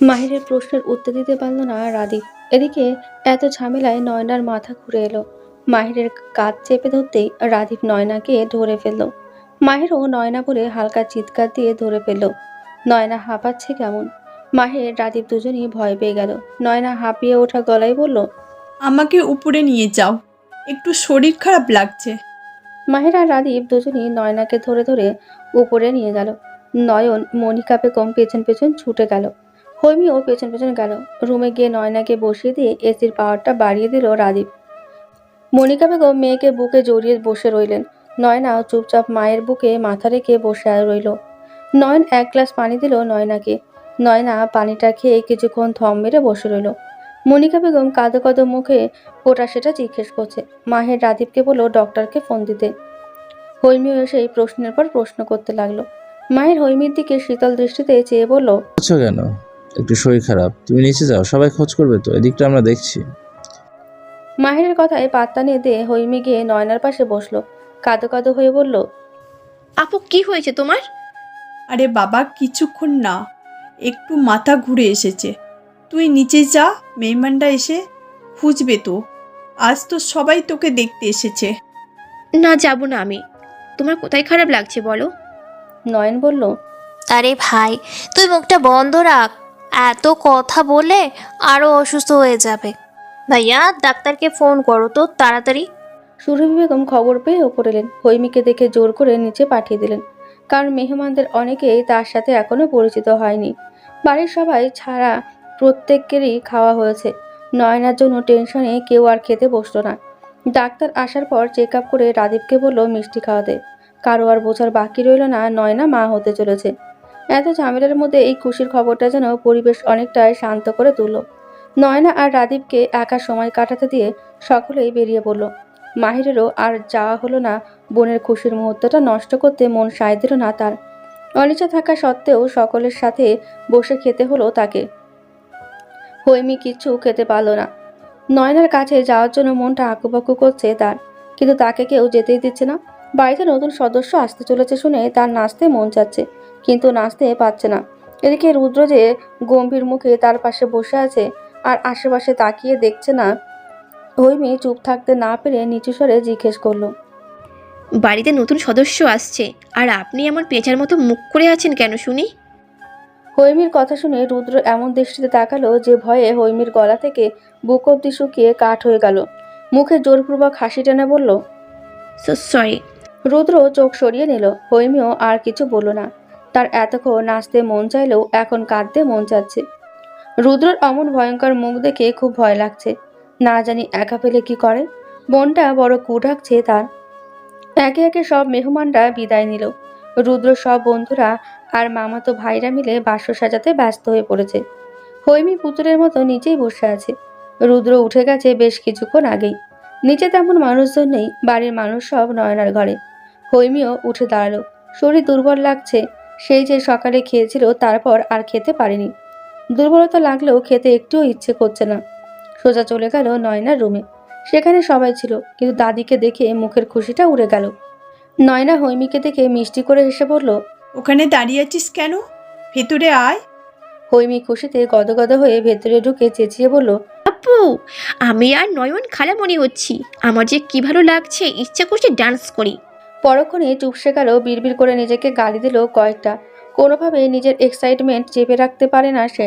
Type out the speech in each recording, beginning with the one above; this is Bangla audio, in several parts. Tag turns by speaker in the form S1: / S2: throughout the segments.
S1: মাহিরের প্রশ্নের উত্তর দিতে পারল না রাদীপ এদিকে এত ঝামেলায় নয়নার মাথা ঘুরে এলো। মাহিরের কাজ চেপে ধরতেই রাদীপ নয়নাকে ধরে ফেলল। মাহিরও নয়না বলে হালকা চিৎকার দিয়ে ধরে ফেলল। নয়না হাঁপাচ্ছে কেমন? মাহির রাদীপ দুজনই ভয় পেয়ে গেল। নয়না হাঁপিয়ে ওঠা গলায় বলল,
S2: আমাকে উপরে নিয়ে যাও। একটু শরীর খারাপ লাগছে।
S1: মাহির আর রাদীপ দুজনই নয়নাকে ধরে ধরে উপরে নিয়ে গেল। নয়ন, মনিকা বেগম পেছন পেছন ছুটে গেল। হৈমিও পেছন পেছন গেল। রুমে গিয়ে নয়নাকে বসিয়ে দিয়ে এসির পাওয়ারটা বাড়িয়ে দিল রাদীপ। মনিকা বেগম মেয়েকে বুকে জড়িয়ে বসে রইলেন। নয়নাও চুপচাপ মায়ের বুকে মাথা রেখে বসে রইল। নয়ন এক গ্লাস পানি দিল নয়নাকে। নয়না পানিটা খেয়ে কিছুক্ষণ থম মেরে বসে রইল। মনিকা বেগম কাঁদো কাঁদো মুখে ওটা সেটা জিজ্ঞেস করছে। মাহের রাদীপকে বলল ডক্টরকে ফোন দিতে। হৈমিও এসেই প্রশ্নের পর প্রশ্ন করতে লাগল। মায়ের হৈমির দিকে শীতল দৃষ্টিতে চেয়ে বলল
S3: আছো কেন? একটু শরীর খারাপ। তুমি নিচে যাও সবাই খোঁজ করবে তো এদিকটা আমরা দেখছি।
S1: মাহিরের কথায় পাত্তা নিয়ে দিয়ে হৈমি গিয়ে নয়নার পাশে বসল। কাঁদো কাঁদো হয়ে বলল
S4: আপু কি হয়েছে তোমার?
S2: আরে বাবা কিছুক্ষণ না। একটু মাথা ঘুরে এসেছে। তুই নিচে যা মেহমানরা এসে খুঁজবে তো। আজ তো সবাই তোকে দেখতে এসেছে।
S4: না যাব না আমি। তোমার কোথায় খারাপ লাগছে বলো?
S1: নয়ন বলল
S5: আরে ভাই তুই মুখটা বন্ধ রাখ। এত কথা বলে আরও অসুস্থ হয়ে যাবে। ভাইয়া ডাক্তারকে ফোন করো তো তাড়াতাড়ি।
S1: সুরভি বেগম খবর পেয়ে ওপর এলেন। হৈমিকে দেখে জোর করে নিচে পাঠিয়ে দিলেন। কারণ মেহমানদের অনেকেই তার সাথে এখনও পরিচিত হয়নি। বাড়ির সবাই ছাড়া প্রত্যেকেরই খাওয়া হয়েছে। নয়নার জন্য টেনশনে কেউ আর খেতে বসল না। ডাক্তার আসার পর চেক আপ করে রাদীপকে বলল, মিষ্টি খাওয়াতে। কারও আর বোঝার বাকি রইল না, নয়না মা হতে চলেছে। এত ঝামেলার মধ্যে এই খুশির খবরটা যেন পরিবেশ অনেকটাই শান্ত করে তুলল। নয়না আর রাদীপকে একা সময় কাটাতে দিয়ে সকলেই বেরিয়ে পড়ল। মাহিরেরও আর যাওয়া হলো না। বোনের খুশির মুহূর্তটা নষ্ট করতে মন সায় দিল না তার। অনিচ্ছা থাকা সত্ত্বেও সকলের সাথে বসে খেতে হলো তাকে। হৈমি কিচ্ছু খেতে পারল না। নয়নার কাছে যাওয়ার জন্য মনটা আঁকুপাকু করছে তার। কিন্তু তাকে কেউ যেতেই দিচ্ছে না। বাড়িতে নতুন সদস্য আসতে চলেছে শুনে তার নাচতে মন চাচ্ছে কিন্তু নাচতে পারছে না। এদিকে রুদ্র যে গম্ভীর মুখে তার পাশে বসে আছে আর আশেপাশে তাকিয়ে দেখছে না, হৈমি চুপ থাকতে না পেরে নিচু স্বরে জিজ্ঞেস করল,
S4: বাড়িতে নতুন সদস্য আসছে, আর আপনি এমন পেঁচার মতো মুখ করে আছেন কেন শুনি?
S1: হৈমির কথা শুনে রুদ্র এমন দৃষ্টিতে তাকালো যে ভয়ে হৈমির গলা থেকে বুক অব্দি শুকিয়ে কাঠ হয়ে গেল। মুখে জোরপূর্বক হাসি টেনে বলল
S4: সরি
S1: রুদ্র চোখ সরিয়ে নিল। হৈমিও আর কিছু বলল না। তার এতক্ষণ নাচতে মন চাইলেও এখন কাঁদতে মন চাচ্ছে। রুদ্রর অমন ভয়ঙ্কর মুখ দেখে খুব ভয় লাগছে। না জানি একা পেলে কি করে। মনটা বড় কু ডাকছে তার। একে একে সব মেহমানরা বিদায় নিল। রুদ্র সব বন্ধুরা আর মামাতো ভাইরা মিলে বাস্য সাজাতে ব্যস্ত হয়ে পড়েছে। হৈমি পুতুলের মতো নিচেই বসে আছে। রুদ্র উঠে গেছে বেশ কিছুক্ষণ আগেই। নিচে তেমন মানুষজন নেই, বাড়ির মানুষ সব নয়নার ঘরে। হৈমিও উঠে দাঁড়াল। শরীর দুর্বল লাগছে, সেই যে সকালে খেয়েছিল তারপর আর খেতে পারেনি। দুর্বলতা লাগলেও খেতে একটুও ইচ্ছে করছে না। সোজা চলে গেল নয়নার রুমে। সেখানে সবাই ছিল, কিন্তু দাদিকে দেখে মুখের খুশিটা উড়ে গেল। নয়না হৈমিকে দেখে মিষ্টি করে হেসে বলল
S2: ওখানে দাঁড়িয়ে আছিস কেন? ভেতরে আয়।
S1: হৈমি খুশিতে গদগদ হয়ে ভেতরে ঢুকে চেঁচিয়ে বলল
S4: আপু আমি আর নয়ন খালা মনে হচ্ছি। আমার যে কি ভালো লাগছে ইচ্ছা করছে ডান্স করি।
S1: পরক্ষণে চুপসে গেল বিড়বিড় করে নিজেকে গালি দিল কয়েকটা। কোনোভাবে নিজের এক্সাইটমেন্ট চেপে রাখতে পারে না সে।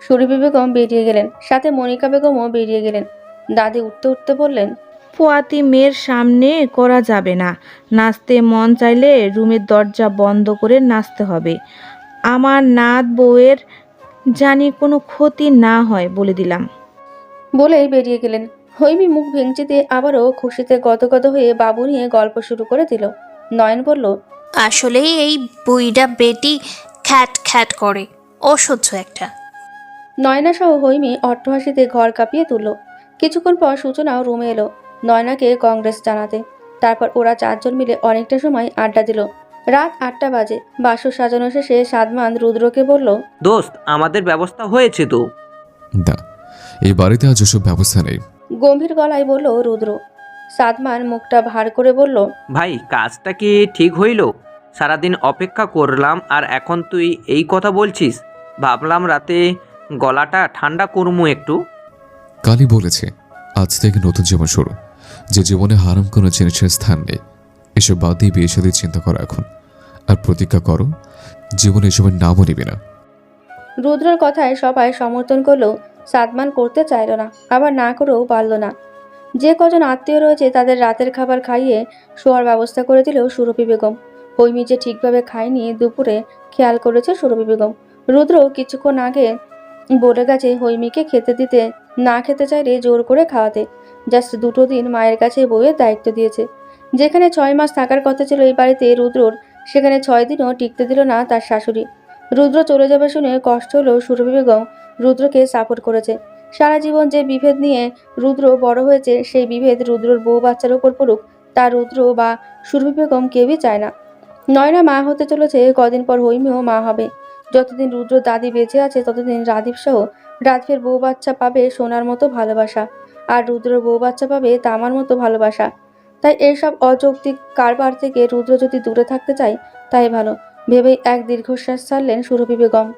S1: সুরভি বেগম বেরিয়ে গেলেন সাথে মনিকা বেগমও বেরিয়ে গেলেন। দাদি উঠতে উঠতে বললেন
S6: পোয়াতি মেয়ের সামনে করা যাবে না। নাচতে মন চাইলে রুমের দরজা বন্ধ করে নাচতে হবে। আমার নাত বউয়ের জানি কোনো ক্ষতি না হয় বলে দিলাম।
S1: বলেই বেরিয়ে গেলেন। হৈমি মুখ ভেঙচি দিয়ে আবারও খুশিতে গদগদ হয়ে বাবু নিয়ে গল্প শুরু করে দিল। নয়ন বলল
S5: আসলেই এই বুইডা বেটি খ্যাট খ্যাট করে। অসহ্য একটা।
S1: নয়না সহ হৈমি অট্টহাসিতে ঘর কাঁপিয়ে তুলল। কিছুক্ষণ পর সূচনাও রুমে এলো। নয়নাকে কংগ্রেস জানাতে। তারপর ওরা চারজন মিলে অনেকটা সময় আড্ডা দিল। রাত আটটা বাজে। বাসর সাজানো শেষে সাদমান রুদ্রকে বলল
S7: দোস্ত আমাদের ব্যবস্থা হয়েছে তো?
S8: না এই বাড়িতে আজ ওসব ব্যবস্থা নেই।
S1: গম্ভীর গলায় বলল রুদ্র। সাদমান মুখটা ভার করে বলল
S7: ভাই কাজটা কি ঠিক হইল? সারাদিন অপেক্ষা করলাম আর এখন তুই এই কথা বলছিস। ভাবলাম রাতে গলাটা ঠান্ডা করমু একটু।
S8: কালই বলেছে। আজ থেকে নতুন জীবন শুরু। যে জীবনে হারাম কোনো জিনিসের স্থান নেই, এসব বাদ দিয়ে বিয়ে সাথে চিন্তা করো এখন। আর প্রতিজ্ঞা করো, জীবনে এসবের নামও নিবি না।
S1: রুদ্রর কথায় সবাই সমর্থন করলেও সাদমান করতে চাইল না, আবার না করেও পারল না। যে কজন আত্মীয় রয়েছে তাদের রাতের খাবার খাইয়ে শোয়ার ব্যবস্থা করে দিলেও সুরভি বেগম। হৈমি যে ঠিকভাবে খায়নি, দুপুরে খেয়াল করেছে সুরভি বেগম। রুদ্র কিছুক্ষণ আগে বলে গেছে, হৈমিকে খেতে দিতে না খেতে চাইলে জোর করে খাওয়াতে। জাস্ট দুটো দিন মায়ের কাছে বইয়ের দায়িত্ব দিয়েছে। যেখানে ছয় মাস থাকার কথা ছিল এই বাড়িতে রুদ্রর, সেখানে ছয় দিনও টিকতে দিল না তার শাশুড়ি। রুদ্র চলে যাবে শুনে কষ্ট হলেও সুরভি বেগম রুদ্রকে সাপোর্ট করেছে। সারা জীবন যে বিভেদ নিয়ে রুদ্র বড় হয়েছে, সেই বিভেদ রুদ্রর বউ বাচ্চার ওপর পড়ুক, তা রুদ্র বা সুরভি বেগম কেউই চায় না। নয়না মা হতে চলেছে, কদিন পর হৈমিও মা হবে। যতদিন রুদ্র দাদি বেঁচে আছে, ততদিন রাদীপ সহ রাধবের বউ বাচ্চা পাবে সোনার মতো ভালোবাসা। আর রুদ্র বউ বাচ্চা পাবে তামার মতো ভালোবাসা। তাই এইসব অযৌক্তিক কারবার থেকে রুদ্র যদি দূরে থাকতে চায়, তাই ভালো। ভেবেই এক দীর্ঘশ্বাস ছাড়লেন সুরভি বেগম।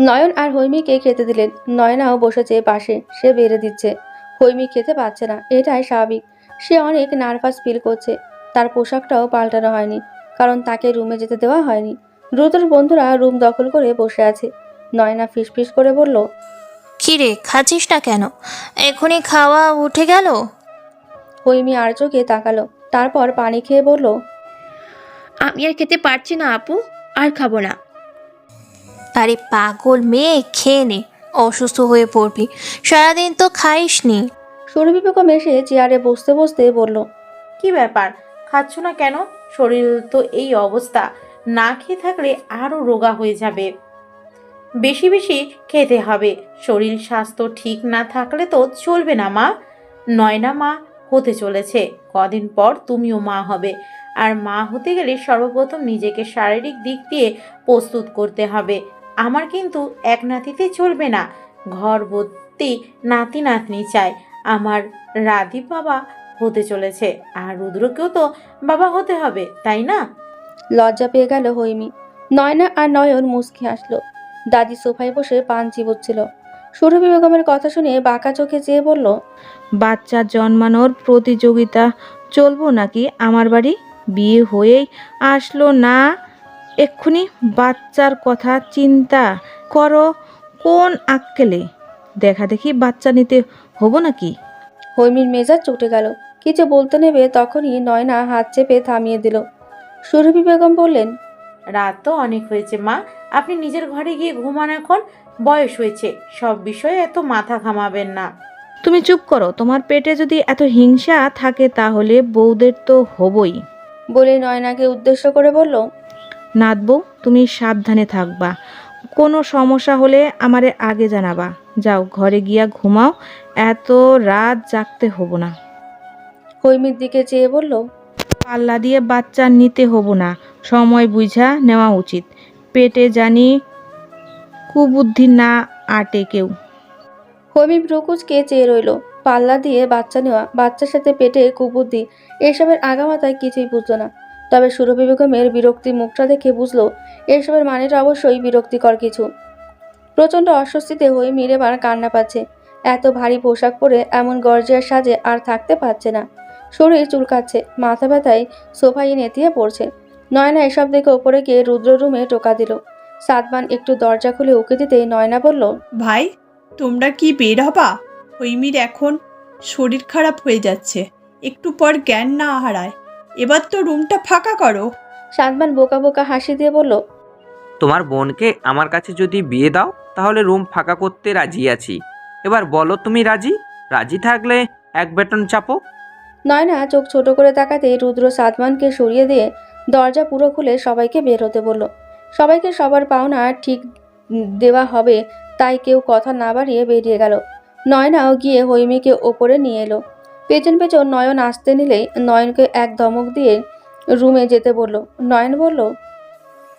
S1: নয়ন আর হৈমিকে খেতে দিলেন। নয়নাও বসেছে পাশে। সে বেড়ে দিচ্ছে। হৈমি খেতে পাচ্ছে না। এটাই স্বাভাবিক। সে অনেক নার্ভাস ফিল করছে। তার পোশাকটাও পাল্টানো হয়নি। কারণ তাকে রুমে যেতে দেওয়া হয়নি। রুদ্রের বন্ধুরা রুম দখল করে বসে আছে। নয়না ফিসফিস করে বলল
S5: কিরে খাচ্ছিস না কেন? এখনই খাওয়া উঠে গেল?
S1: হৈমি আর চোখে তাকালো তারপর পানি খেয়ে বলল
S4: আমি আর খেতে পারছি না আপু আর খাব না।
S5: আরে পাগল মেয়ে খেয়ে নে অসুস্থ হয়ে পড়বি। সারাদিন তো খাইসনি।
S1: সুরভি বেগম এসে চেয়ারে বসতে বসতে বলল
S9: কি ব্যাপার? খাচ্ছ না কেন? শরীর তো এই অবস্থা। না খেয়ে থাকলে আরও রোগা হয়ে যাবে। বেশি বেশি খেতে হবে। শরীর স্বাস্থ্য ঠিক না থাকলে তো চলবে না, মা। নয়না মা, হতে চলেছে। কদিন পর তুমিও মা হবে। আর মা হতে গেলে সর্বপ্রথম নিজেকে শারীরিক দিক দিয়ে প্রস্তুত করতে হবে। আমার কিন্তু এক নাতিতে চলবে না। ঘর ভর্তি নাতি নাতনি চাই। আমার রাধি বাবা হতে চলেছে। আর রুদ্রকেও তো বাবা হতে হবে, তাই না?
S1: লজ্জা পেয়ে গেল হৈমি। নয়না আর নয়ন মুচকি হাসলো। দাদি সোফায় বসে পান চিবুচ্ছিল। সুরভি বেগমের কথা শুনে বাঁকা চোখে চেয়ে বলল
S6: বাচ্চা জন্মানোর প্রতিযোগিতা চলবো নাকি আমার বাড়ি? বিয়ে হয়েই আসলো না। এক্ষুনি বাচ্চার কথা চিন্তা করো কোন আক্কেলে? দেখা দেখি বাচ্চা নিতে হব নাকি?
S1: হৈমির মেজাজ চটে গেল। কিছু বলতে নেবে তখনই নয়না হাত চেপে থামিয়ে দিল। সুরভি বেগম বললেন
S9: রাত তো অনেক হয়েছে মা আপনি নিজের ঘরে গিয়ে ঘুমান এখন বয়স হয়েছে। সব বিষয়ে এত মাথা ঘামাবেন না।
S6: তুমি চুপ করো তোমার পেটে যদি এত হিংসা থাকে তাহলে বউদের তো হবই।
S1: বলে নয়নাকে উদ্দেশ্য করে বলল
S6: নাতবো তুমি সাবধানে থাকবা। কোনো সমস্যা হলে আমারে আগে জানাবা। যাও ঘরে গিয়া ঘুমাও। এত রাত জাগতে হব না।
S1: হৈমির দিকে চেয়ে বলল
S6: পাল্লা দিয়ে বাচ্চা নিতে হব না। সময় বুঝা নেওয়া উচিত। পেটে জানি কুবুদ্ধি না আটে কেউ।
S1: হৈমি ব্রুকুচকে চেয়ে রইল, পাল্লা দিয়ে বাচ্চা নেওয়া, বাচ্চার সাথে পেটে কুবুদ্ধি, এসবের আগামাতায় কিছুই বুঝলো না। তবে সুরভি বেগমের বিরক্তি মুখটা দেখে বুঝলো, এসবের মানেটা অবশ্যই বিরক্তিকর কিছু। প্রচণ্ড অস্বস্তিতে হৈমির বার কান্না পাচ্ছে। এত ভারী পোশাক পরে এমন গর্জিয়ার সাজে আর থাকতে পারছে না। শরীর চুলকাচ্ছে, মাথা ব্যথায় সোফায় নেতিয়ে পড়ছে। নয়না এসব দেখে ওপরে গিয়ে রুদ্র রুমে টোকা দিল। সাদমান একটু দরজা খুলে উকে দিতেই নয়না বলল
S2: ভাই তোমরা কি বের হবা? হৈমির এখন শরীর খারাপ হয়ে যাচ্ছে। একটু পর জ্ঞান না হারায়। এবার তো রুমটা ফাঁকা করো।
S1: সাদমান বোকা বোকা হাসি দিয়ে বলল
S7: তোমার বোনকে আমার কাছে যদি বিয়ে দাও তাহলে রুম ফাঁকা করতে রাজি আছি। এবার বলো তুমি রাজি? রাজি থাকলে এক বেটন চাপো।
S1: নয়না চোখ ছোট করে তাকাতে রুদ্র সাদমানকে সরিয়ে দিয়ে দরজা পুরো খুলে সবাইকে বের হতে বলল। সবাইকে সবার পাওনা ঠিক দেওয়া হবে তাই কেউ কথা না বাড়িয়ে বেরিয়ে গেল। নয়নাও গিয়ে হৈমিকে ওপরে নিয়ে এলো। পেছন পেছন নয়ন আসতে নিলেই নয়নকে এক ধমক দিয়ে রুমে যেতে বলল। নয়ন বলল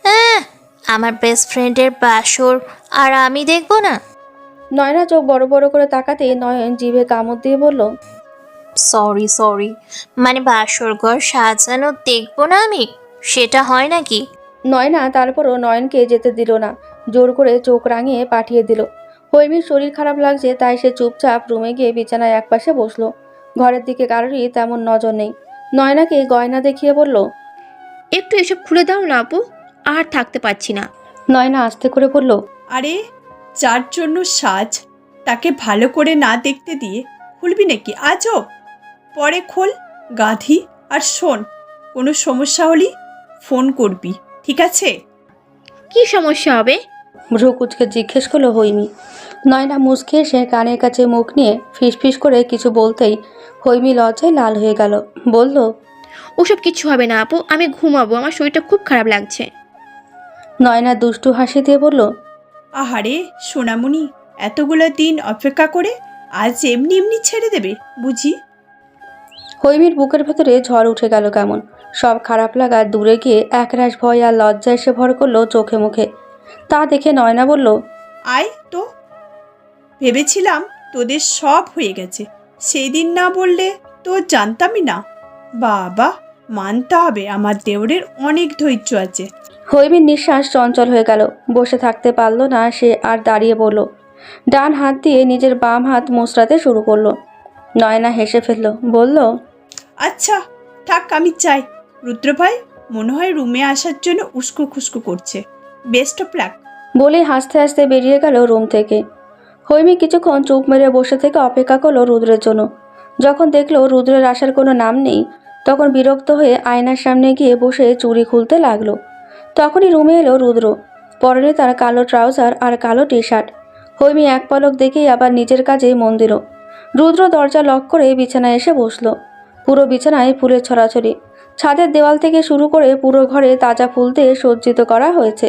S5: হ্যাঁ আমার বেস্ট ফ্রেন্ডের বাসর আর আমি দেখব না?
S1: নয়না চোখ বড় বড় করে তাকাতে নয়ন জিভে কামড় দিয়ে বলল
S5: সরি সরি। মানে বাসর ঘর সাজানো দেখব না আমি? সেটা হয় নাকি?
S1: নয়না তারপরও নয়নকে যেতে দিল না। জোর করে চোখ রাঙিয়ে পাঠিয়ে দিল। হৈমির শরীর খারাপ লাগছে তাই সে চুপচাপ রুমে গিয়ে বিছানায় একপাশে বসল। ঘরের দিকে কারোরই তেমন নজর নেই। নয়নাকে গয়না দেখিয়ে বলল
S4: একটু এসব খুলে দাও না আপু আর থাকতে পারছি না।
S1: নয়না আস্তে করে বলল
S2: আরে যার জন্য সাজ তাকে ভালো করে না দেখতে দিয়ে খুলবি নাকি? আজব! পরে খোল গাধি আর শোন। কোনো সমস্যা হলে ফোন করবি ঠিক আছে?
S4: কি সমস্যা হবে?
S1: ভ্রুকুচকে জিজ্ঞেস করল হৈমি। নয়না মুচকে এসে কানের কাছে মুখ নিয়ে ফিসফিস করে কিছু বলতেই হৈমি লজ্জায় লাল হয়ে গেল। বলল
S4: ওসব কিছু হবে না আপু আমি ঘুমাবো আমার শরীরটা খুব খারাপ লাগছে।
S1: নয়না দুষ্টু হাসি দিয়ে বলল
S2: আহারে সোনামণি এতগুলো দিন অপেক্ষা করে আজ এমনি এমনি ছেড়ে দেবে বুঝি?
S1: হৈমির বুকের ভেতরে ঝড় উঠে গেল কেমন। সব খারাপ লাগা দূরে গিয়ে একরাশ ভয় আর লজ্জা এসে ভর করল চোখে মুখে। তা দেখে নয়না বলল
S2: আয় তো। ভেবেছিলাম তোদের সব হয়ে গেছে। সেই দিন না বললে তো জানতামই না। বাবা মানতে হবে আমার দেওরের অনেক ধৈর্য আছে।
S1: হৈমির নিঃশ্বাস চঞ্চল হয়ে গেল। বসে থাকতে পারল না সে আর দাঁড়িয়ে পড়ল ডান হাত দিয়ে নিজের বাম হাত মোচড়াতে শুরু করল। নয়না হেসে ফেলল বলল
S2: আচ্ছা থাক, আমি চাই। রুদ্রভাই মনে হয় রুমে আসার জন্য উস্কো খুস্কো করছে। Best of luck.
S1: বলে হাসতে হাসতে বেরিয়ে গেল রুম থেকে। হৈমি কিছুক্ষণ চুপ মেরে বসে থেকে অপেক্ষা করল রুদ্রের জন্য। যখন দেখল রুদ্রের আসার কোনো নাম নেই, তখন বিরক্ত হয়ে আয়নার সামনে গিয়ে বসে চুরি খুলতে লাগল। তখনই রুমে এলো রুদ্র। পরনে তার কালো ট্রাউজার আর কালো টি শার্ট হৈমি এক পলক দেখেই আবার নিজের কাজে মন দিল। রুদ্র দরজা লক করে বিছানায় এসে বসল। পুরো বিছানায় ফুলের ছড়াছড়ি। ছাদের দেওয়াল থেকে শুরু করে পুরো ঘরে তাজা ফুল দিয়ে সজ্জিত করা হয়েছে।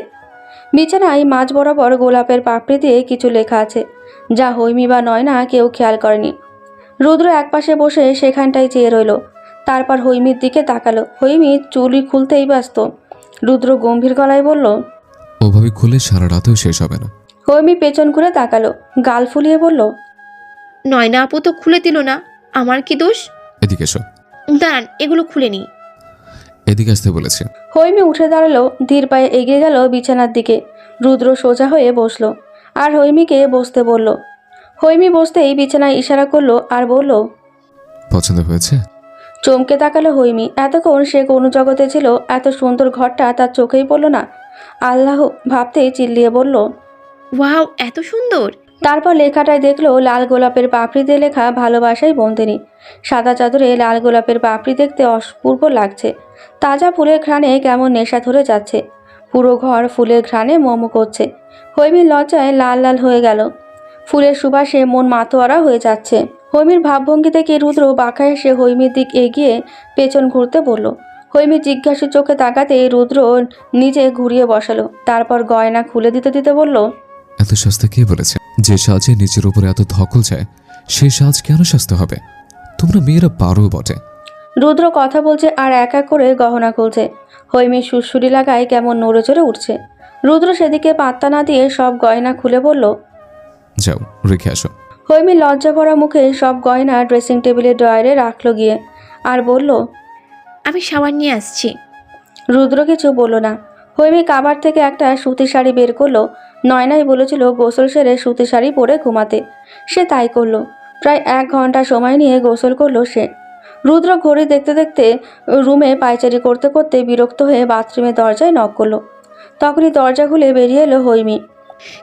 S1: বিছানায় মাঝ বরাবর গোলাপের পাপড়ি দিয়ে কিছু লেখা আছে। যা হৈমি বা নয়না কেউ খেয়াল করেনি। রুদ্র একপাশে বসে সেখানটায় চেয়ে রইল। তারপর হৈমির দিকে তাকালো। হৈমি চুলি খুলতেই ব্যস্ত। রুদ্র গম্ভীর গলায় বলল
S8: ওভাবে খুলে সারা রাতেও শেষ হবে না।
S1: হৈমি পেছন ঘুরে তাকালো। গাল ফুলিয়ে বলল
S4: নয়না আপু তো খুলে দিল না। আমার কি দোষ?
S8: এদিকে এসো।
S4: দাঁড়ান এগুলো খুলে নিই।
S8: এদিকে আসতে বলেছে।
S1: হৈমি উঠে দাঁড়াল ধীর পায়ে এগিয়ে গেল বিছানার দিকে রুদ্র সোজা হয়ে বসল আর হৈমিকে বসতে বলল। হৈমি বসতেই বিছানায় ইশারা করল আর বলল
S8: পছন্দ হয়েছে?
S1: চমকে তাকালো হৈমি এতক্ষণ সে কোন জগতে ছিল এত সুন্দর ঘরটা তার চোখেই পড়ল না। আল্লাহ ভাবতেই চিল্লিয়ে বলল
S4: ওয়াও এত সুন্দর!
S1: তারপর লেখাটায় দেখল লাল গোলাপের পাপড়িতে লেখা ভালোবাসাই বন্দিনী। সাদা চাদরে লাল গোলাপের পাপড়ি দেখতে অপূর্ব লাগছে। তাজা ফুলের ঘ্রাণে কেমন নেশা ধরে যাচ্ছে। পুরো ঘর ফুলের ঘ্রাণে মোমো করছে। হৈমির লজ্জায় লাল লাল হয়ে গেল। ফুলের সুবাসে মন মাতোয়ারা হয়ে যাচ্ছে। হৈমির ভাবভঙ্গি থেকে রুদ্র বাঁকা এসে হৈমির দিক এগিয়ে পেছন ঘুরতে বলল। হৈমি জিজ্ঞাসু চোখে তাকাতে রুদ্র নিজে ঘুরিয়ে বসালো। তারপর গয়না খুলে দিতে দিতে বলল
S8: এত সস্তা কে বলেছে? যে সাজে নিজের উপরে এত ধকল যায় সে সাজ কেন সস্তা হবে? তোমরা মেয়েরা পারো বটে।
S1: রুদ্র কথা বলছে আর এক এক করে গহনা খুলছে। হৈমি সুরসুরি লাগায় কেমন নড়ে চড়ে উঠছে। রুদ্র সেদিকে পাত্তা না দিয়ে সব গয়না খুলে বলল
S8: যাও রেখে আসো।
S1: হৈমি লজ্জা ভরা মুখে সব গয়না ড্রেসিং টেবিলের ড্রয়ারে রাখল গিয়ে আর বলল
S4: আমি সাবান নিয়ে আসছি।
S1: রুদ্র কিছু বলল না। হৈমি কাবার থেকে একটা সুতি শাড়ি বের করল। নয়নাই বলেছিল গোসল সেরে সুতি শাড়ি পরে ঘুমাতে। সে তাই করল। প্রায় এক ঘণ্টা সময় নিয়ে গোসল করল সে। রুদ্র ঘড়ি দেখতে দেখতে রুমে পায়চারি করতে করতে বিরক্ত হয়ে বাথরুমের দরজায় নক করল। তখনই দরজা খুলে বেরিয়ে এলো হৈমি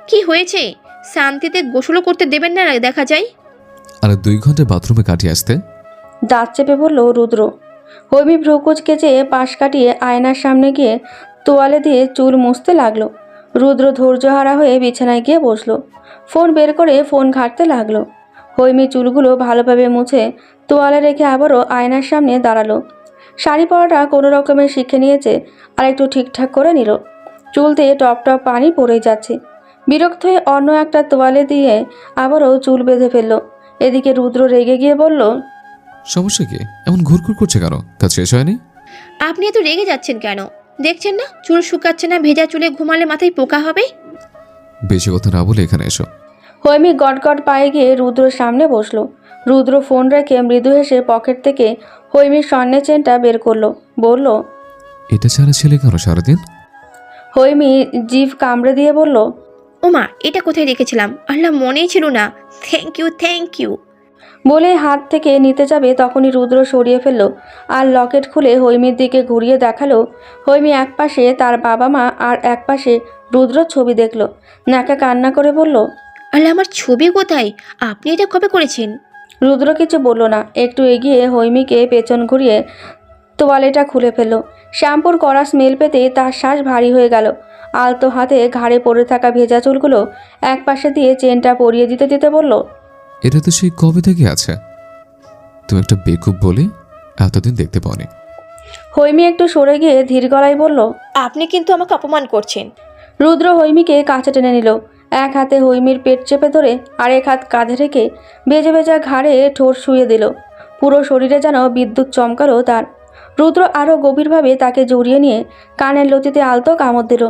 S4: কি হয়েছে? শান্তিতে গোসলও করতে দেবেন না দেখা যায়।
S8: আর দুই ঘণ্টা বাথরুমে কাটিয়ে আসতে?
S1: দাঁত চেপে বলল রুদ্র। হৈমি ভ্রুকুচকে চেয়ে পাশ কাটিয়ে আয়নার সামনে গিয়ে তোয়ালে দিয়ে চুল মুছতে লাগল। রুদ্র ধৈর্যহারা হয়ে বিছানায় গিয়ে বসল। ফোন বের করে ফোন ঘাঁটতে লাগল। হৈমি চুলগুলো ভালোভাবে মুছে তোয়ালে রেখে আবারও আয়নার সামনে দাঁড়াল। শাড়ি পরাটা কোনো রকমে শিখে নিয়েছে আর একটু ঠিকঠাক করে নিল। চুল দিয়ে টপ টপ পানি পড়ে যাচ্ছে। বিরক্ত হয়ে অন্য একটা তোয়ালে দিয়ে আবারও চুল বেঁধে ফেলল। এদিকে রুদ্র রেগে গিয়ে বলল
S8: সমস্যা কি? এমন ঘুরঘুর করছে কেন? কাজ শেষ হয়নি?
S4: আপনি এত রেগে যাচ্ছেন কেন? দেখছেন না? চুল শুকাচ্ছে না ভেজা চুলে ঘুমালে মাথায় পোকা হবে?
S8: বেশি কথা না বলে এখানে এসো।
S1: হৈমি গটগট পায়ে গিয়ে রুদ্রর সামনে বসল। রুদ্র ফোন রেখে মৃদু হেসে পকেট থেকে হৈমির স্বর্ণের চেনটা বের করল। বলল
S8: এটা ছাড়া ছেলে কেন সারাদিন?
S1: হৈমি জিভ কামড়ে দিয়ে বলল
S4: ওমা এটা কোথায় রেখেছিলাম? আল্লাহ মনেই ছিল না। থ্যাংক ইউ থ্যাংক ইউ
S1: বলে হাত থেকে নিতে যাবে তখনই রুদ্র সরিয়ে ফেলল আর লকেট খুলে হৈমির দিকে ঘুরিয়ে দেখাল। হৈমি এক পাশে তার বাবা মা আর এক পাশে রুদ্র ছবি দেখল। নাকা কান্না করে বলল
S4: আল্লাহ আমার ছবি কোথায়? আপনি এটা কবে করেছেন?
S1: রুদ্র কিছু বলল না। একটু এগিয়ে হৈমিকে পেছন ঘুরিয়ে তোয়ালেটা খুলে ফেলল। শ্যাম্পুর কড়া স্মেল পেতে তার শ্বাস ভারী হয়ে গেল। আলতো হাতে ঘাড়ে পড়ে থাকা ভেজা চুলগুলো এক পাশে দিয়ে চেনটা পরিয়ে দিতে দিতে বলল
S8: এটা তো সেই কবে থেকে আছে? তুমি একটা বেকুব বলে এতদিন দেখতে পাওনি।
S1: হৈমি একটু সরে গিয়ে ধীর গলায় বলল
S4: আপনি কিন্তু আমাকে অপমান করছেন।
S1: রুদ্র হৈমিকে কাছে টেনে নিল। এক হাতে হৈমির পেট চেপে ধরে আর এক হাত কাঁধে রেখে বেজে বেজা ঘাড়ে ঠোঁট শুয়ে দিল। পুরো শরীরে যেন বিদ্যুৎ চমকালো তার। রুদ্র আরও গভীরভাবে তাকে জড়িয়ে নিয়ে কানের লতিতে আলতো কামড় দিল।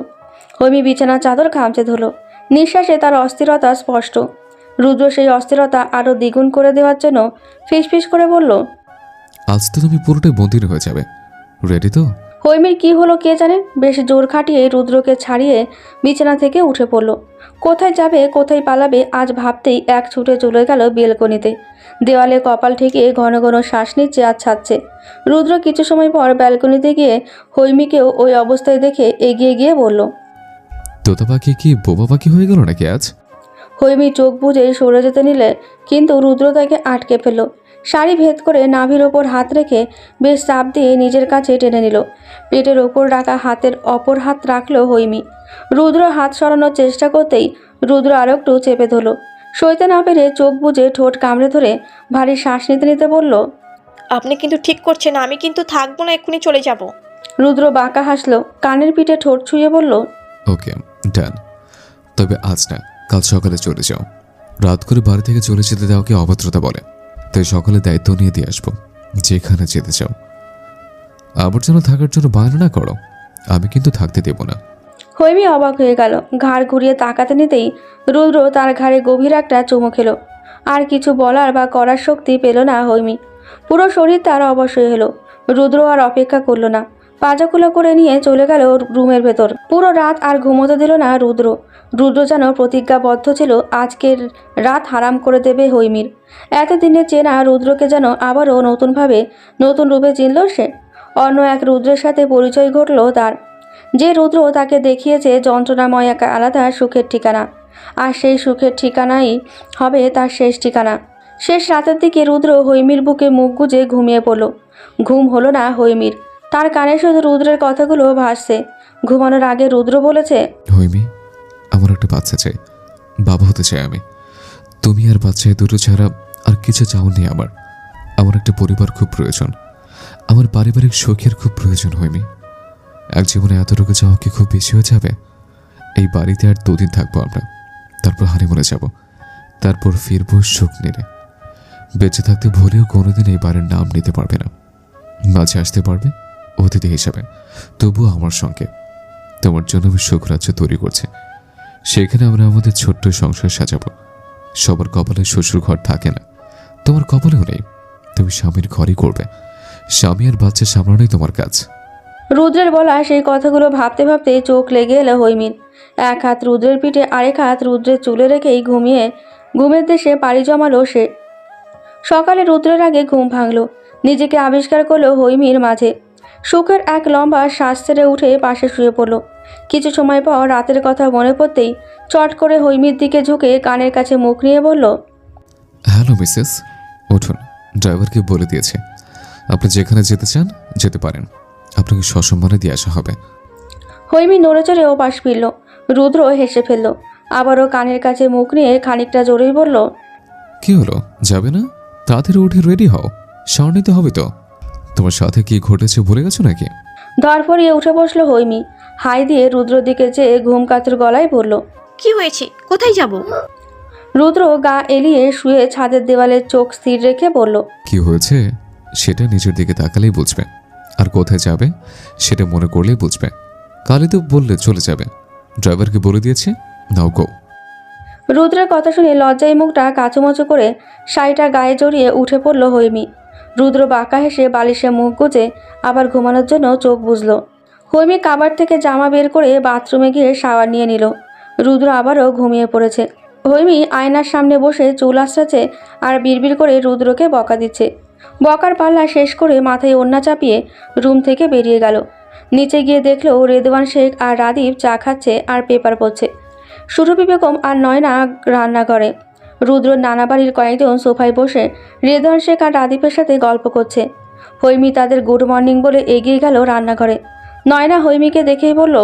S1: হৈমি বিছানার চাদর খামচে ধরল। নিঃশ্বাসে তার অস্থিরতা স্পষ্ট। রুদ্র সেই অস্থিরতা আরও দ্বিগুণ করে দেওয়ার জন্য ফিসফিস করে বলল
S8: আজ তো তুমি পুরোটাই বন্দির হয়ে যাবে। রেডি তো?
S1: হৈমির কি হলো কে জানে? বেশ জোর খাটিয়ে রুদ্রকে ছাড়িয়ে বিছানা থেকে উঠে পড়ল। কোথায় যাবে কোথায় পালাবে আজ ভাবতেই এক ছুটে চলে গেল বেলকনিতে। দেওয়ালে কপাল ঠেকিয়ে ঘন ঘন শ্বাস নিচ্ছে আর ছাড়ছে। রুদ্র কিছু সময় পর ব্যালকনিতে গিয়ে হৈমিকেও ওই অবস্থায় দেখে এগিয়ে গিয়ে বলল
S8: তোতা পাখি কি বোবা পাখি হয়ে গেল নাকি আজ?
S1: হৈমি চোখ বুজে সরে যেতে নিলে কিন্তু রুদ্র তাকে আটকে ফেলল। শাড়ি ভেদ করে নাভির ওপর হাত রেখে বেশ চাপ দিয়ে নিজের কাছে টেনে নিল। পেটের ওপর রাখা হাতের অপর হাত রাখল হৈমি। রুদ্র হাত সরানোর চেষ্টা করতেই রুদ্র আরও একটু চেপে ধরল। সইতে না পেরে চোখ বুজে ঠোঁট কামড়ে ধরে ভারী শ্বাস নিতে নিতে বলল
S4: আপনি কিন্তু ঠিক করছেন আমি কিন্তু থাকব না এক্ষুনি চলে যাব।
S1: রুদ্র বাঁকা হাসলো কানের পিঠে ঠোঁট ছুঁয়ে বলল
S8: ওকে ডান। তবে আজ না কাল সকালে চলে যাও। রাত করে বাড়ি থেকে চলে যেতে দেওয়াকে অভদ্রতা বলে। তাই সকালে দায়িত্ব নিয়ে দিয়ে আসব। যেখানে যেতে চাও। আবার যেন থাকার জন্য বায়না না করো। আমি কিন্তু থাকতে দেব না।
S1: হৈমি অবাক হয়ে গেল। ঘাড় ঘুরিয়ে তাকাতে নিতেই রুদ্র তার ঘাড়ে গভীর একটা চুমু খেলো। আর কিছু বলার বা করার শক্তি পেল না হৈমি। পুরো শরীর তার অবশ্যই হলো। রুদ্র আর অপেক্ষা করল না। পাজাকুলো করে নিয়ে চলে গেল রুমের ভেতর। পুরো রাত আর ঘুমোতে দিল না রুদ্র। রুদ্র যেন প্রতিজ্ঞাবদ্ধ ছিল, আজকের রাত হারাম করে দেবে হৈমির। এতদিনে চেনা রুদ্রকে যেন আবারও নতুনভাবে, নতুন রূপে চিনল সে। অন্য এক রুদ্রের সাথে পরিচয় ঘটল তার। যে রুদ্র তাকে দেখিয়েছে যন্ত্রণাময় এক আলাদা সুখের ঠিকানা। আর সেই সুখের ঠিকানাই হবে তার শেষ ঠিকানা। শেষ রাতের দিকে রুদ্র হৈমির বুকে মুখ গুজে ঘুমিয়ে পড়ল। ঘুম হলো না হৈমির। তার কানে শুধু রুদ্রের কথাগুলো ভাসছে। ঘুমানোর আগে রুদ্র বলেছে
S8: হইমি আমার একটা বাচ্চা চাই। বাবা হতে চাই আমি। তুমি আর বাচ্চা এই দুটো ছাড়া আর কিছু চাওনি আমার। আমার একটা পরিবার খুব প্রয়োজন। আমার পারিবারিক সুখের খুব প্রয়োজন হইমি এক জীবনে এতটুকু যাওয়া কি খুব বেশি হয়ে যাবে? এই বাড়িতে আর দুদিন থাকব আমরা। তারপর হানিমুনে যাব। তারপর ফিরবো সুখ নিরে বেঁচে থাকতে ভুলেও কোনোদিন এই বাড়ির নাম নিতে পারবে না। মাঝে আসতে পারবে? অতিথি হিসাবে। তবুও আমার সঙ্গে। তোমার জন্য আমি সুখরাজ্য তৈরি করছি। সেখানে আমরা আমাদের ছোট্ট সংসার সাজাবো। সবার কপালে শ্বশুর ঘর থাকে না। তোমার কপালেও নেই। তুমি স্বামীর ঘরই করবে। স্বামী আর বাচ্চা সামলানোই তোমার কাজ।
S1: রুদ্রের বলা সেই কথাগুলো ভাবতে ভাবতে চোখ লেগে এলো হৈমিন। এক হাত রুদ্রের পিঠে, আরেক হাত রুদ্রের চুলে রেখেই ঘুমিয়ে, ঘুমের দেশে পাড়ি জমালো সে। সকালে রুদ্রের আগে ঘুম ভাঙল। নিজেকে আবিষ্কার করল হৈমির মাঝে। সুখের এক লম্বা শ্বাস ছেড়ে উঠে পাশে শুয়ে পড়ল। কিছু সময় পর রাতের কথা মনে পড়তেই চট করে হৈমির দিকে ঝুঁকে কানের কাছে মুখ নিয়ে বলল
S8: হ্যালো মিসেস। উঠুন ড্রাইভারকে বলে দিয়েছে। আপনি যেখানে যেতে চান যেতে পারেন। আপনাকে সসম্মানে দিয়ে আসা হবে।
S1: হৈমি নড়ে চড়ে ও পাশ ফিরল। রুদ্র হেসে ফেলল। আবারও কানের কাছে মুখ নিয়ে খানিকটা জোরেই বলল
S8: কি হলো? যাবে না? তাড়াতাড়ি উঠে রেডি হও। নিতে হবে তো। তোমার সাথে কি ঘটেছে ভুলে গেছো নাকি?
S1: ধরফরিয়ে উঠে বসল হৈমি। হাই দিয়ে রুদ্রর দিকে চেয়ে ঘুম কাতুর গলায় বলল
S4: কি হয়েছে? কোথায় যাব?
S1: রুদ্র গা এলিয়ে শুয়ে ছাদের দেওয়ালে চোখ স্থির রেখে বলল
S8: কি হয়েছে? সেটা নিজের দিকে তাকালেই বুঝবে। আর কোথায় যাবে সেটা মনে করলেই বুঝবে। কালই তো বললে চলে যাবে। ড্রাইভারকে বলে দিয়েছে নাও গো।
S1: রুদ্রের কথা শুনে লজ্জায় মুখটা কাচুমাচু করে শাড়িটা গায়ে জড়িয়ে উঠে পড়ল হৈমি। রুদ্র বাঁকা হেসে বালিশে মুখ গুজে আবার ঘুমানোর জন্য চোখ বুঝল হৈমি কাবার থেকে জামা বের করে বাথরুমে গিয়ে শাওয়ার নিয়ে নিল। রুদ্র আবারও ঘুমিয়ে পড়েছে। হৈমি আয়নার সামনে বসে চুল আশ্রাচ্ছে আর বিড়বিড় করে রুদ্রকে বকা দিচ্ছে। বকার পাল্লা শেষ করে মাথায় ওন্না চাপিয়ে রুম থেকে বেরিয়ে গেল। নিচে গিয়ে দেখল রেদওয়ান শেখ আর রাদীপ চা খাচ্ছে আর পেপার পড়ছে। সুরভি বেগম আর নয়না রান্নাঘরে। রুদ্র নানা বাড়ির কয়েকজন সোফায় বসে রেদওয়ান শেখ আর রাদীপের সাথে গল্প করছে। হৈমি তাদের গুড মর্নিং বলে এগিয়ে গেল রান্নাঘরে। নয়না হৈমিকে দেখেই বলল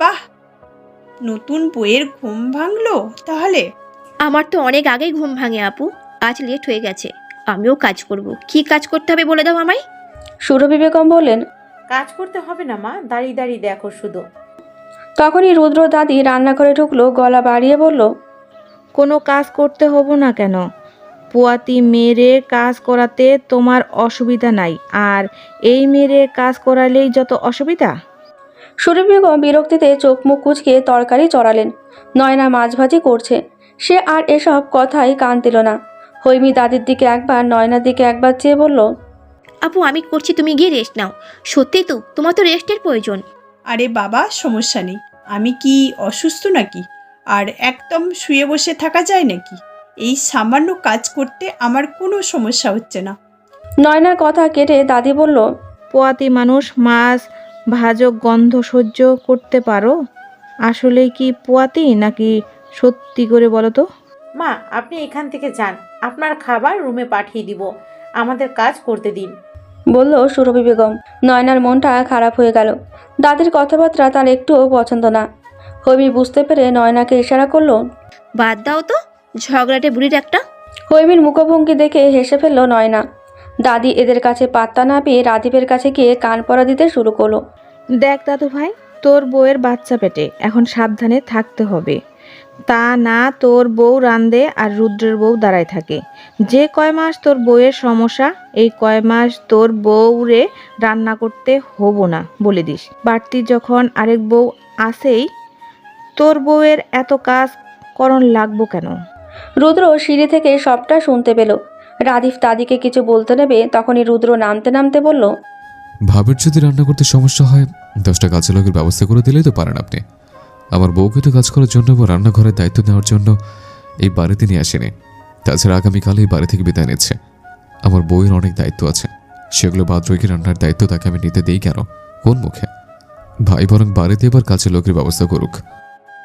S2: বাহ নতুন বইয়ের ঘুম ভাঙলো তাহলে?
S4: আমার তো অনেক আগেই ঘুম ভাঙে আপু আজ লেট হয়ে গেছে আমিও কাজ করব। কি কাজ করতে হবে বলে দাও আমায়?
S1: সুরভি বেগম বললেন
S9: কাজ করতে হবে না মা দাঁড়িয়ে দাঁড়িয়ে দেখো শুধু।
S1: তখনই রুদ্র দাদি রান্নাঘরে ঢুকলো গলা বাড়িয়ে বলল
S6: কোনো কাজ করতে হব না কেন? পুয়াতি মেরে কাজ করাতে তোমার অসুবিধা নাই আর এই মেরে কাজ করালেই যত অসুবিধা?
S1: সুরভি বেগম বিরক্তিতে চোখ মুখ কুচকে তরকারি চড়ালেন। নয়না মাছ ভাজি করছে। সে আর এসব কথাই কান দিল না। হৈমি দাদির দিকে একবার নয়নার দিকে একবার চেয়ে বলল
S4: আপু আমি করছি তুমি গিয়ে রেস্ট নাও। সত্যি তো তোমার তো রেস্টের প্রয়োজন।
S2: আরে বাবা সমস্যা নেই। আমি কি অসুস্থ নাকি? আর একদম শুয়ে বসে থাকা যায় নাকি? এই সামান্য কাজ করতে আমার কোনো সমস্যা হচ্ছে না।
S1: নয়নার কথা কেটে দাদি বলল
S6: পোয়াতি মানুষ মাছ ভাজক গন্ধ সহ্য করতে পারো? আসলে কি পোয়াতি নাকি সত্যি করে বলো তো?
S9: মা আপনি এখান থেকে যান। আপনার খাবার রুমে পাঠিয়ে দিব। আমাদের কাজ করতে দিন।
S1: বলল সুরভি বেগম। নয়নার মনটা খারাপ হয়ে গেল। দাদির কথাবার্তা তার একটুও পছন্দ না। হৈমি বুঝতে পেরে নয়নাকে ইশারা করল
S4: বাদ দাও তো ঝগড়াটে বুড়ির একটা।
S1: হৈমির মুখভঙ্গি দেখে হেসে ফেলল নয়না। দাদি এদের কাছে পাত্তা না পেয়ে রাদীপের কাছে গিয়ে কান পরা দিতে শুরু করল।
S6: দেখ দাদু ভাই তোর বউয়ের বাচ্চা পেটে এখন সাবধানে থাকতে হবে। তা না তোর বউ রান্দে আর রুদ্রের বউ দাঁড়ায় থাকে। যে কয় মাস তোর বউয়ের সমস্যা এই কয় মাস তোর বউরে রান্না করতে হব না বলে দিস। বাড়তি যখন আরেক বউ আসেই তোর বউয়ের এত কাজ করণ লাগবো কেন?
S1: রুদ্র সিঁড়ি থেকে সবটা শুনতে পেল। রাদীপ দাদিকে কিছু বলতে নেবে তখনই রুদ্র নামতে নামতে বলল
S8: ভাবের যদি রান্না করতে সমস্যা হয় দশটা কাজের লোকের ব্যবস্থা করে দিলেই তো পারেন আপনি। আমার বউকে তো কাজ করার জন্য বা রান্নাঘরের দায়িত্ব নেওয়ার জন্য এই বাড়িতে নিয়ে আসেনি। তাছাড়া আগামীকাল এই বাড়ি থেকে বিদায় নিচ্ছে। আমার বউয়ের অনেক দায়িত্ব আছে। সেগুলো বাদ রেখে রান্নার দায়িত্ব তাকে আমি নিতে দিই কেন? কোন মুখে? ভাই বরং বাড়িতে এবার কাজের লোকের ব্যবস্থা করুক।